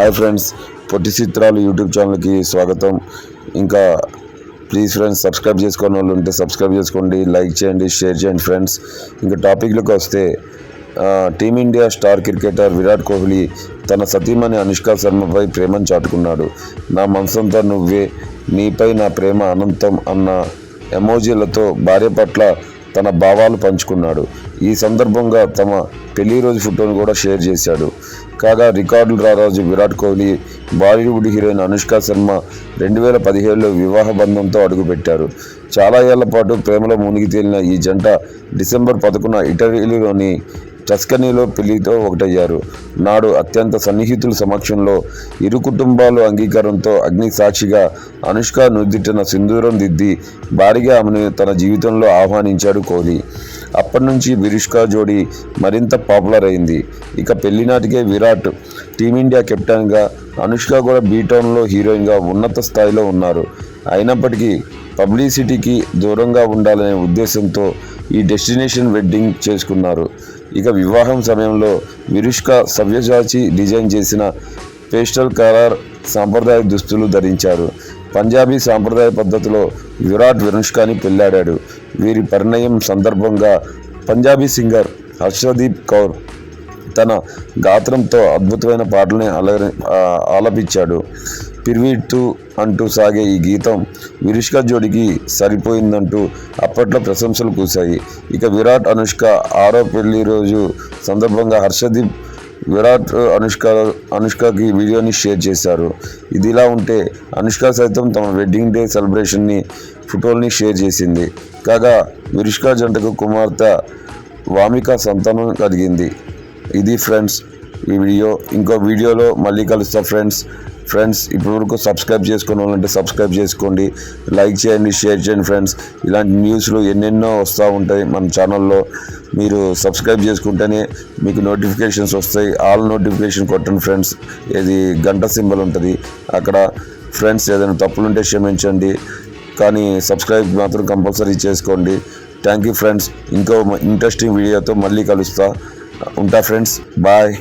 Hi friends పొట్టి చిత్రాలు YouTube ఛానల్కి స్వాగతం. ఇంకా ప్లీజ్ ఫ్రెండ్స్ సబ్స్క్రైబ్ చేసుకున్న వాళ్ళు ఉంటే సబ్స్క్రైబ్ చేసుకోండి లైక్ చేయండి షేర్ చేయండి ఫ్రెండ్స్. ఇంకా టాపిక్లోకి వస్తే team India star cricketer Virat Kohli తన సతీమణి అనుష్క శర్మపై ప్రేమను చాటుకున్నాడు. నా మనసంతా నువ్వే నీపై నా ప్రేమ అనంతం అన్న ఎమోజీలతో భార్య పట్ల తన భావాలు పంచుకున్నాడు. ఈ సందర్భంగా తమ పెళ్ళి రోజు ఫోటోను కూడా షేర్ చేశాడు. కాగా రికార్డుల రారాజు విరాట్ కోహ్లీ బాలీవుడ్ హీరోయిన్ అనుష్క శర్మ రెండు వేల పదిహేడులో వివాహ బంధంతో అడుగుపెట్టారు. చాలా ఏళ్ళ పాటు ప్రేమలో మునిగి తేలిన ఈ జంట డిసెంబర్ పదకొండున ఇటలీలోని టస్కనీలో పెళ్ళితో ఒకటయ్యారు. నాడు అత్యంత సన్నిహితుల సమక్షంలో ఇరు కుటుంబాలు అంగీకారంతో అగ్ని సాక్షిగా అనుష్క నుదిటిన సింధూరం దిద్ది భారీగా ఆమెను తన జీవితంలో ఆహ్వానించాడు కోహ్లీ. అప్పటి నుంచి విరుష్కా జోడీ మరింత పాపులర్ అయింది. ఇక పెళ్ళి నాటికే విరాట్ టీమిండియా కెప్టెన్గా అనుష్క కూడా బీటౌన్లో హీరోయిన్గా ఉన్నత స్థాయిలో ఉన్నారు. అయినప్పటికీ పబ్లిసిటీకి దూరంగా ఉండాలనే ఉద్దేశంతో ఈ డెస్టినేషన్ వెడ్డింగ్ చేసుకున్నారు. ఇక వివాహం సమయంలో విరుష్క సవ్యసాచి డిజైన్ చేసిన పేస్టల్ కలర్ సాంప్రదాయ దుస్తులు ధరించారు. పంజాబీ సాంప్రదాయ పద్ధతిలో విరాట్ వినుష్కాని పెళ్ళాడాడు వీరి పరిణయం సందర్భంగా పంజాబీ సింగర్ హర్షదీప్ కౌర్ తన గాత్రంతో అద్భుతమైన పాటల్ని అలరి ఆలపించాడు. పిర్విట్టు అంటూ సాగే ఈ గీతం విరుష్క జోడికి సరిపోయిందంటూ అప్పట్లో ప్రశంసలు కూశాయి. ఇక విరాట్ అనుష్క ఆరో పెళ్ళి రోజు సందర్భంగా హర్షదీప్ విరాట్ అనుష్క అనుష్కకి వీడియోని షేర్ చేశారు. ఇది ఇలా ఉంటే అనుష్క సైతం తమ వెడ్డింగ్ డే సెలబ్రేషన్ని ఫోటోల్ని షేర్ చేసింది. కాగా విరుష్క జంటకు కుమార్తె వామిక సంతానం కలిగింది. ఇది ఫ్రెండ్స్ ఈ వీడియో. ఇంకో వీడియోలో మళ్ళీ కలుస్తా ఫ్రెండ్స్. ఫ్రెండ్స్ ఇప్పటివరకు సబ్స్క్రైబ్ చేసుకుని వాళ్ళంటే సబ్స్క్రైబ్ చేసుకోండి. లైక్ చేయండి షేర్ చేయండి ఫ్రెండ్స్. ఇలాంటి న్యూస్లు ఎన్నెన్నో వస్తూ ఉంటాయి మన ఛానల్లో. మీరు సబ్స్క్రైబ్ చేసుకుంటేనే మీకు నోటిఫికేషన్స్ వస్తాయి. ఆల్ నోటిఫికేషన్ కొట్టండి ఫ్రెండ్స్. ఇది గంట సింబల్ ఉంటుంది. అక్కడ ఫ్రెండ్స్ ఏదైనా తప్పులుంటే క్షమించండి. కానీ సబ్స్క్రైబ్ మాత్రం కంపల్సరీ చేసుకోండి. Thank you friends. ఇంకో ఇంట్రెస్టింగ్ వీడియోతో మళ్ళీ కలుస్తా. ఉంటా ఫ్రెండ్స్ బాయ్